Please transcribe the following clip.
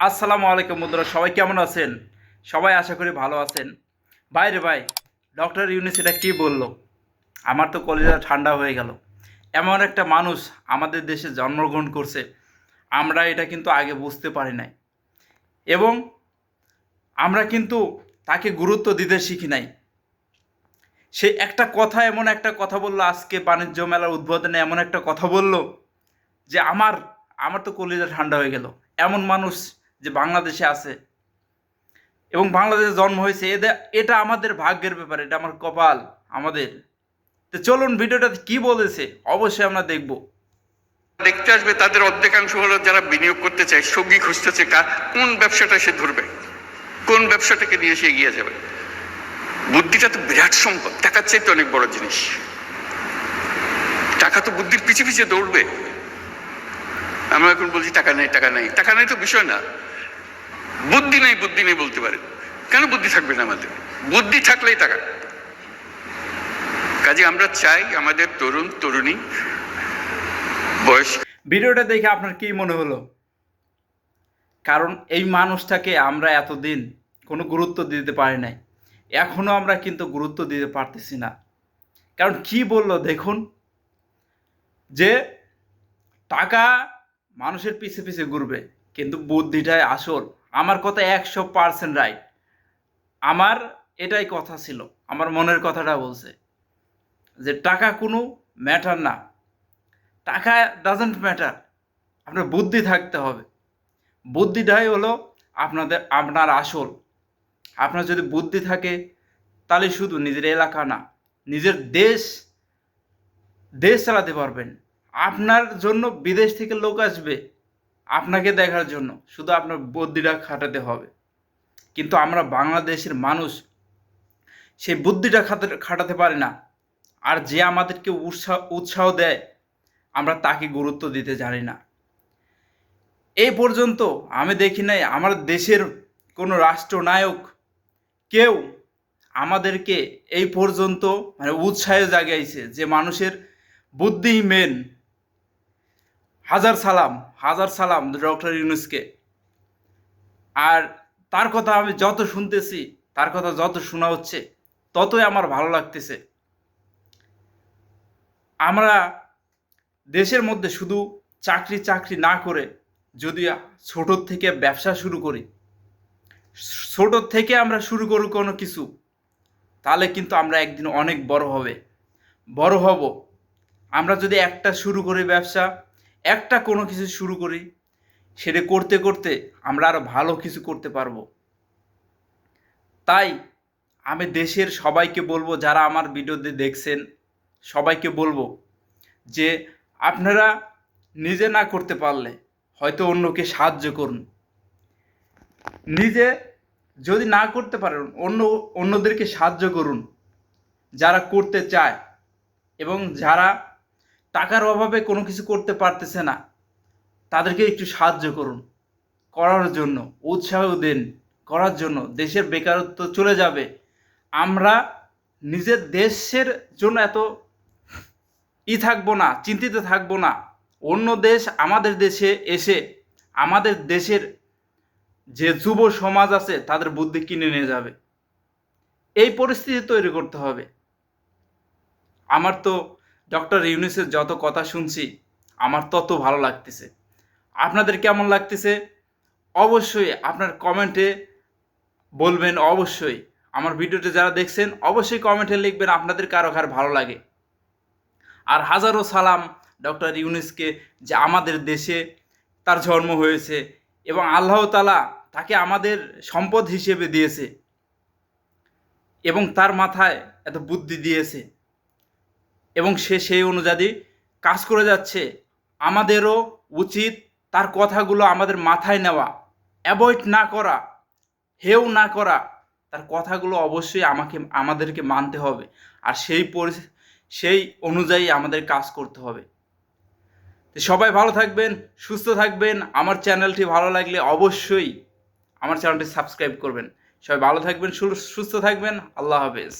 আসসালামু আলাইকুম বন্ধুরা, সবাই কেমন আছেন? সবাই আশা করি ভালো আছেন। বাইরে ভাই, ডক্টর ইউনিস এটা কী বলল? আমার তো কলেজা ঠান্ডা হয়ে গেল। এমন একটা মানুষ আমাদের দেশে জন্মগ্রহণ করছে, আমরা এটা কিন্তু আগে বুঝতে পারি নাই। এবং আমরা কিন্তু তাকে গুরুত্ব দিতে শিখি নাই। সে একটা কথা, এমন একটা কথা বলল, আজকে বাণিজ্য মেলার উদ্বোধনে এমন একটা কথা বলল যে, আমার আমার তো কলিজা ঠান্ডা হয়ে গেল। এমন মানুষ যে বাংলাদেশে আছে। এবং বাংলাদেশে জন্ম হয়েছে এদের এটা আমাদের ভাগ্যের ব্যাপার, এটা আমার কপাল, আমাদের। তো চলুন ভিডিওটা কি বলেছে, অবশ্যই আমরা দেখব। দেখতে আসবে, তাদের অর্ধেকাংশ হলো যারা বিনিয়োগ করতে চায় সঙ্গী খুঁজতেছে কোন ব্যবসাটা সে ধরবে, কোন ব্যবসাটাকে নিয়ে সে এগিয়ে যাবে। বুদ্ধিটা তো বিরাট সম্পদ, টাকার চাইতে অনেক বড় জিনিস। টাকা তো বুদ্ধির পিছে পিছে দৌড়বে। আমরা এখন বলছি, টাকা নেই টাকা নেই। টাকা নেই তো বিষয় না। বুদ্ধি নেই বুদ্ধি নেই বলতে পারে। কেন বুদ্ধি থাকবে না আমাদের? বুদ্ধি থাকলেই টাকা কাজে আমরা চাই আমাদের তরুণ, তরুণী বয়স ভিডিওটা দেখে আপনার কি মনে হলো? কারণ এই মানুষটাকে আমরা এতদিন কোনো গুরুত্ব দিতে পারি নাই। এখনও আমরা কিন্তু গুরুত্ব দিতে পারতেছি না। কারণ কি বলল দেখুন? যে টাকা মানুষের পিছে পিছে ঘুরবে, কিন্তু বুদ্ধিটাই আসল। আমার কথা একশো পার্সেন্ট রাইট আমার এটাই কথা ছিল, আমার মনের কথাটা বলছে, যে টাকা কোনো ম্যাটার না। টাকা ডাজেন্ট ম্যাটার আপনার বুদ্ধি থাকতে হবে। বুদ্ধিটাই হলো আপনাদের, আপনার আসল। আপনার যদি বুদ্ধি থাকে, তাহলে শুধু নিজের এলাকা না, নিজের দেশ দেশ চালাতে পারবেন। আপনার জন্য বিদেশ থেকে লোক আসবে আপনাকে দেখার জন্য শুধু আপনার বুদ্ধিটা খাটাতে হবে। কিন্তু আমরা বাংলাদেশের মানুষ, সেই বুদ্ধিটা খাটাতে খাটাতে পারি না। আর যে আমাদেরকে উৎসাহ উৎসাহ দেয়, আমরা তাকে গুরুত্ব দিতে জানি না। এই পর্যন্ত আমি দেখি নাই আমার দেশের কোনো রাষ্ট্রনায়ক কেউ আমাদেরকে এই পর্যন্ত মানে উৎসাহে জাগাইছে যে মানুষের বুদ্ধি মেন হাজার সালাম হাজার সালাম ডক্টর ইউনুসকে। আর তার কথা আমি যত শুনতেছি, তার কথা যত শোনা হচ্ছে, ততই আমার ভালো লাগতেছে। আমরা দেশের মধ্যে শুধু চাকরি চাকরি না করে যদি ছোটোর থেকে ব্যবসা শুরু করি, ছোটোর থেকে আমরা শুরু করি কোনো কিছু, তাহলে কিন্তু আমরা একদিন অনেক বড় হবে। বড় হব। আমরা যদি একটা শুরু করি ব্যবসা একটা কোনো কিছু শুরু করি, সেটা করতে করতে আমরা আরও ভালো কিছু করতে পারব। তাই আমি দেশের সবাইকে বলব, যারা আমার ভিডিওতে দেখছেন, সবাইকে বলব যে আপনারা নিজে না করতে পারলে হয়তো অন্যকে সাহায্য করুন। নিজে যদি না করতে পারেন, অন্য, অন্যদেরকে সাহায্য করুন, যারা করতে চায় এবং যারা টাকার অভাবে কোনো কিছু করতে পারতেছে না। তাদেরকে একটু সাহায্য করুন। করার জন্য, উৎসাহ দেন। করার জন্য দেশের বেকারত্ব চলে যাবে। আমরা নিজের দেশের জন্য এত ই থাকব না, চিন্তিত থাকব না। অন্য দেশ আমাদের দেশে এসে আমাদের দেশের যে যুব সমাজ আছে, তাদের বুদ্ধি কিনে নিয়ে যাবে। এই পরিস্থিতি তৈরি করতে হবে। আমার তো ডক্টর ইউনিসের যত কথা শুনছি, আমার তত ভালো লাগতেছে। আপনাদের কেমন লাগতেছে? অবশ্যই আপনার কমেন্টে বলবেন, অবশ্যই। আমার ভিডিওতে যারা দেখছেন, অবশ্যই কমেন্টে লিখবেন আপনাদের কারও কার ভালো লাগে। আর হাজারো সালাম ডক্টর ইউনিসকে যে আমাদের দেশে তার জন্ম হয়েছে এবং আল্লাহ তালা তাকে আমাদের সম্পদ হিসেবে দিয়েছে এবং তার মাথায় এত বুদ্ধি দিয়েছে। এবং সে সেই অনুযায়ী কাজ করে যাচ্ছে। আমাদেরও উচিত তার কথাগুলো আমাদের মাথায় নেওয়া। অ্যাভয়েড না করা, হেও না করা, তার কথাগুলো অবশ্যই আমাকে, আমাদেরকে মানতে হবে। আর সেই পরি, সেই অনুযায়ী আমাদের কাজ করতে হবে। তো সবাই ভালো থাকবেন, সুস্থ থাকবেন। আমার চ্যানেলটি ভালো লাগলে অবশ্যই আমার চ্যানেলটি সাবস্ক্রাইব করবেন। সবাই ভালো থাকবেন সুস্থ থাকবেন। আল্লাহ হাফেজ।